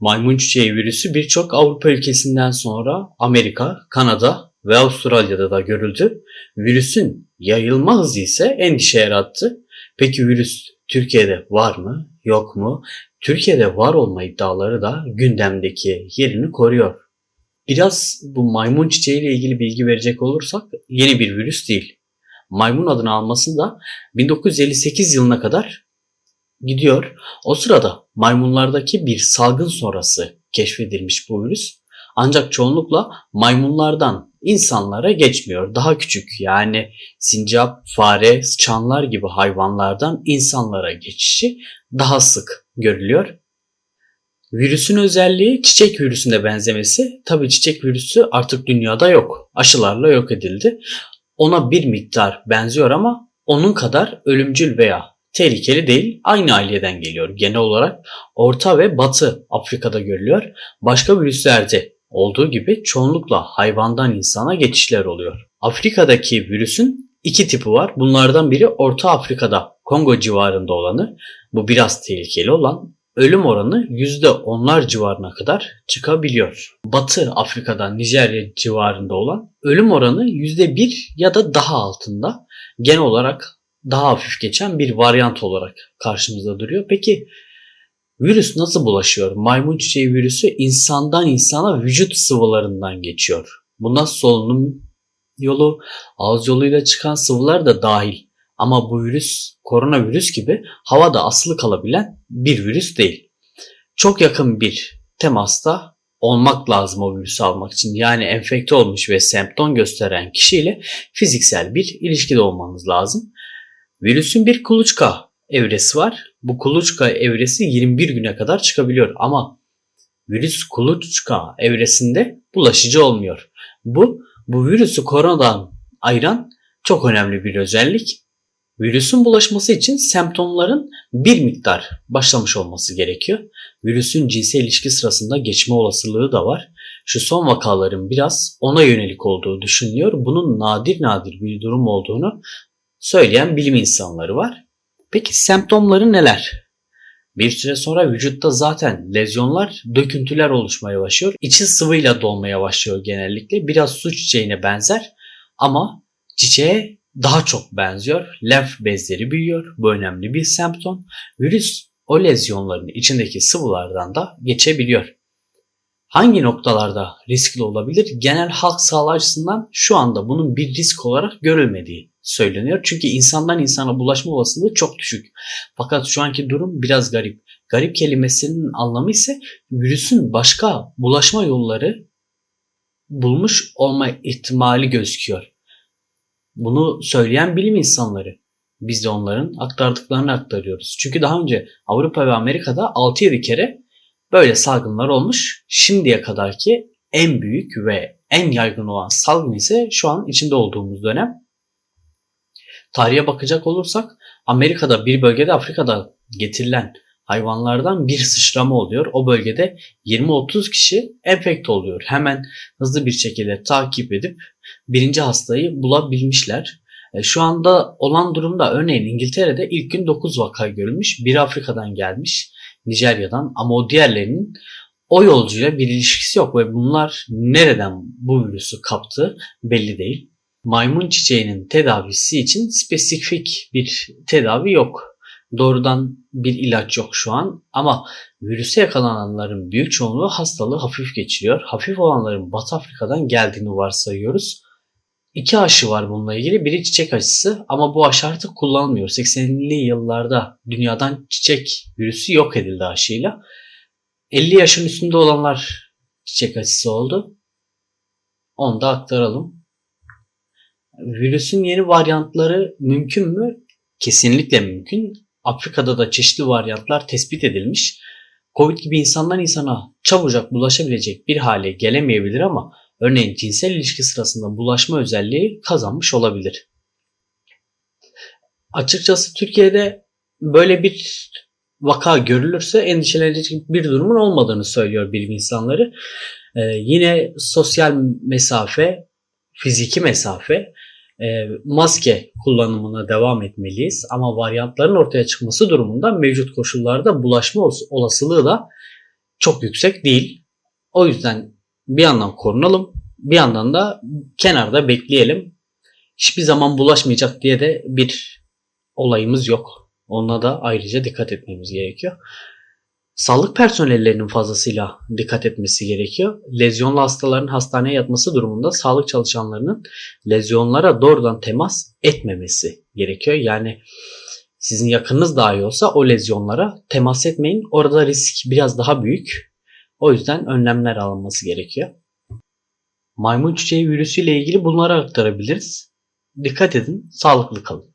Maymun çiçeği virüsü birçok Avrupa ülkesinden sonra Amerika, Kanada ve Avustralya'da da görüldü. Virüsün yayılma hızı ise endişe yarattı. Peki virüs Türkiye'de var mı, yok mu? Türkiye'de var olma iddiaları da gündemdeki yerini koruyor. Biraz bu maymun çiçeği ile ilgili bilgi verecek olursak yeni bir virüs değil. Maymun adını alması da 1958 yılına kadar gidiyor. O sırada maymunlardaki bir salgın sonrası keşfedilmiş bu virüs. Ancak çoğunlukla maymunlardan insanlara geçmiyor. Daha küçük yani sincap, fare, çanlar gibi hayvanlardan insanlara geçişi daha sık görülüyor. Virüsün özelliği çiçek virüsüne benzemesi. Tabi çiçek virüsü artık dünyada yok. Aşılarla yok edildi. Ona bir miktar benziyor ama onun kadar ölümcül veya tehlikeli değil. Aynı aileden geliyor. Genel olarak Orta ve Batı Afrika'da görülüyor. Başka virüslerde olduğu gibi çoğunlukla hayvandan insana geçişler oluyor. Afrika'daki virüsün iki tipi var. Bunlardan biri Orta Afrika'da Kongo civarında olanı. Bu biraz tehlikeli olan ölüm oranı %10'lar civarına kadar çıkabiliyor. Batı Afrika'da Nijerya civarında olan ölüm oranı %1 ya da daha altında. Genel olarak daha hafif geçen bir varyant olarak karşımızda duruyor. Peki virüs nasıl bulaşıyor? Maymun çiçeği virüsü insandan insana vücut sıvılarından geçiyor. Buna solunum yolu, ağız yoluyla çıkan sıvılar da dahil. Ama bu virüs koronavirüs gibi havada asılı kalabilen bir virüs değil. Çok yakın bir temasta olmak lazım o virüsü almak için. Yani enfekte olmuş ve semptom gösteren kişiyle fiziksel bir ilişkide olmanız lazım. Virüsün bir kuluçka evresi var. Bu kuluçka evresi 21 güne kadar çıkabiliyor ama virüs kuluçka evresinde bulaşıcı olmuyor. Bu bu virüsü koronadan ayıran çok önemli bir özellik. Virüsün bulaşması için semptomların bir miktar başlamış olması gerekiyor. Virüsün cinsel ilişki sırasında geçme olasılığı da var. Şu son vakaların biraz ona yönelik olduğu düşünülüyor. Bunun nadir nadir bir durum olduğunu söyleyen bilim insanları var. Peki semptomları neler? Bir süre sonra vücutta zaten lezyonlar, döküntüler oluşmaya başlıyor. İçi sıvıyla dolmaya başlıyor genellikle. Biraz su çiçeğine benzer ama çiçeğe daha çok benziyor. Lenf bezleri büyüyor. Bu önemli bir semptom. Virüs o lezyonların içindeki sıvılardan da geçebiliyor. Hangi noktalarda riskli olabilir? Genel halk sağlığı açısından şu anda bunun bir risk olarak görülmediği söyleniyor. Çünkü insandan insana bulaşma olasılığı çok düşük. Fakat şu anki durum biraz garip. Garip kelimesinin anlamı ise virüsün başka bulaşma yolları bulmuş olma ihtimali gözüküyor. Bunu söyleyen bilim insanları. Biz de onların aktardıklarını aktarıyoruz. Çünkü daha önce Avrupa ve Amerika'da 6-7 kere böyle salgınlar olmuş. Şimdiye kadarki en büyük ve en yaygın olan salgın ise şu an içinde olduğumuz dönem. Tarihe bakacak olursak Amerika'da bir bölgede Afrika'da getirilen hayvanlardan bir sıçrama oluyor. O bölgede 20-30 kişi enfekte oluyor. Hemen hızlı bir şekilde takip edip birinci hastayı bulabilmişler. E, şu anda olan durumda örneğin İngiltere'de ilk gün 9 vaka görülmüş. Biri Afrika'dan gelmiş, Nijerya'dan ama o diğerlerinin o yolcuyla bir ilişkisi yok ve bunlar nereden bu virüsü kaptı belli değil. Maymun çiçeğinin tedavisi için spesifik bir tedavi yok doğrudan bir ilaç yok şu an ama virüse yakalananların büyük çoğunluğu hastalığı hafif geçiriyor. Hafif olanların Batı Afrika'dan geldiğini varsayıyoruz. İki aşı var bununla ilgili. Biri çiçek aşısı ama bu aşı artık kullanılmıyor. 80'li yıllarda dünyadan çiçek virüsü yok edildi aşıyla. 50 yaşın üstünde olanlar çiçek aşısı oldu. Onu da aktaralım. Virüsün yeni varyantları mümkün mü? Kesinlikle mümkün. Afrika'da da çeşitli varyantlar tespit edilmiş. Covid gibi insandan insana çabucak bulaşabilecek bir hale gelemeyebilir ama örneğin cinsel ilişki sırasında bulaşma özelliği kazanmış olabilir. Açıkçası Türkiye'de böyle bir vaka görülürse endişelenecek bir durumun olmadığını söylüyor bilim insanları. Ee, yine sosyal mesafe, fiziki mesafe e, maske kullanımına devam etmeliyiz. Ama varyantların ortaya çıkması durumunda mevcut koşullarda bulaşma olasılığı da çok yüksek değil. O yüzden bir yandan korunalım, bir yandan da kenarda bekleyelim. Hiçbir zaman bulaşmayacak diye de bir olayımız yok. Ona da ayrıca dikkat etmemiz gerekiyor. Sağlık personellerinin fazlasıyla dikkat etmesi gerekiyor. Lezyonlu hastaların hastaneye yatması durumunda sağlık çalışanlarının lezyonlara doğrudan temas etmemesi gerekiyor. Yani sizin yakınınız dahi olsa o lezyonlara temas etmeyin. Orada risk biraz daha büyük. O yüzden önlemler alınması gerekiyor. Maymun çiçeği virüsüyle ilgili bunları aktarabiliriz. Dikkat edin, sağlıklı kalın.